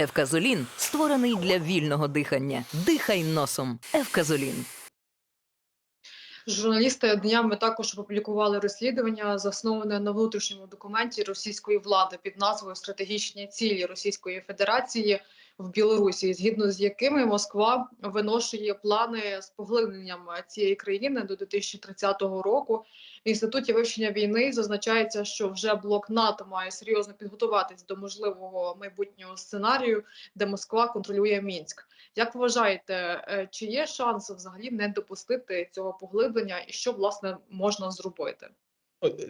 Евказолін створений для вільного дихання. Дихай носом. Евказолін. Журналісти днями також опублікували розслідування, засноване на внутрішньому документі російської влади під назвою Стратегічні цілі Російської Федерації в Білорусі, згідно з якими Москва виношує плани з поглибленням цієї країни до 2030 року. В інституті вивчення війни зазначається, що вже блок НАТО має серйозно підготуватись до можливого майбутнього сценарію, де Москва контролює Мінськ. Як вважаєте, е, чи є шанс взагалі не допустити цього поглиблення, і що власне можна зробити?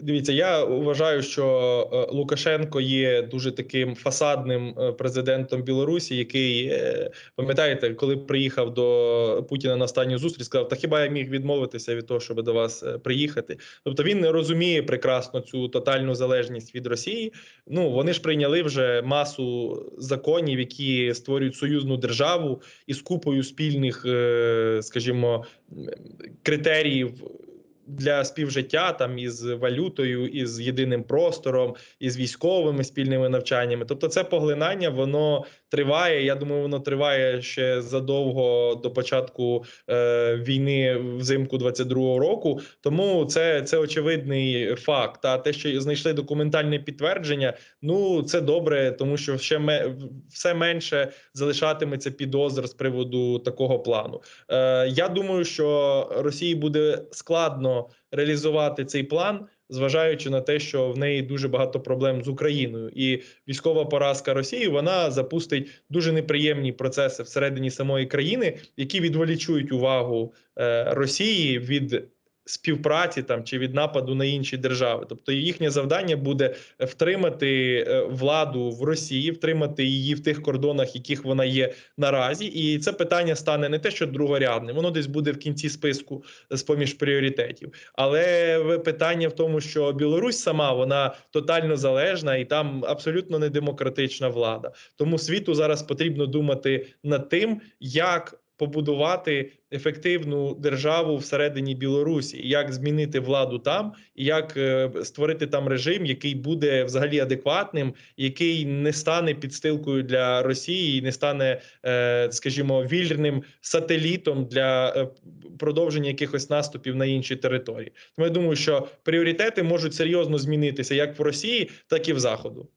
Дивіться, я вважаю, що е, Лукашенко є дуже таким фасадним е, президентом Білорусі, який е, пам'ятаєте, коли приїхав до Путіна на останню зустріч, сказав: Та хіба я міг відмовитися від того, щоб до вас приїхати? Тобто він не розуміє прекрасно цю тотальну залежність від Росії. Ну вони ж прийняли вже масу законів, які створюють союзну державу із купою спільних, скажімо, критеріїв для співжиття там із валютою, із єдиним простором, із військовими спільними навчаннями. Тобто, це поглинання воно триває. Я думаю, воно триває ще задовго до початку е, війни взимку 22-го року. Тому це, це очевидний факт. А те, що знайшли документальне підтвердження, ну це добре, тому що ще ме, все менше залишатиметься підозр з приводу такого плану. Е, я думаю, що Росії буде складно реалізувати цей план, зважаючи на те, що в неї дуже багато проблем з Україною, і військова поразка Росії вона запустить дуже неприємні процеси всередині самої країни, які відволічують увагу е, Росії від. Співпраці там чи від нападу на інші держави, тобто їхнє завдання буде втримати е, владу в Росії, втримати її в тих кордонах, яких вона є наразі, і це питання стане не те, що другорядним, воно десь буде в кінці списку з поміж пріоритетів. Але питання в тому, що Білорусь сама вона тотально залежна і там абсолютно не демократична влада. Тому світу зараз потрібно думати над тим, як побудувати ефективну державу всередині Білорусі, як змінити владу там, як е, створити там режим, який буде взагалі адекватним, який не стане підстилкою для Росії, і не стане, е, скажімо, вільним сателітом для е, продовження якихось наступів на інші території. Тому я думаю, що пріоритети можуть серйозно змінитися як в Росії, так і в Заходу.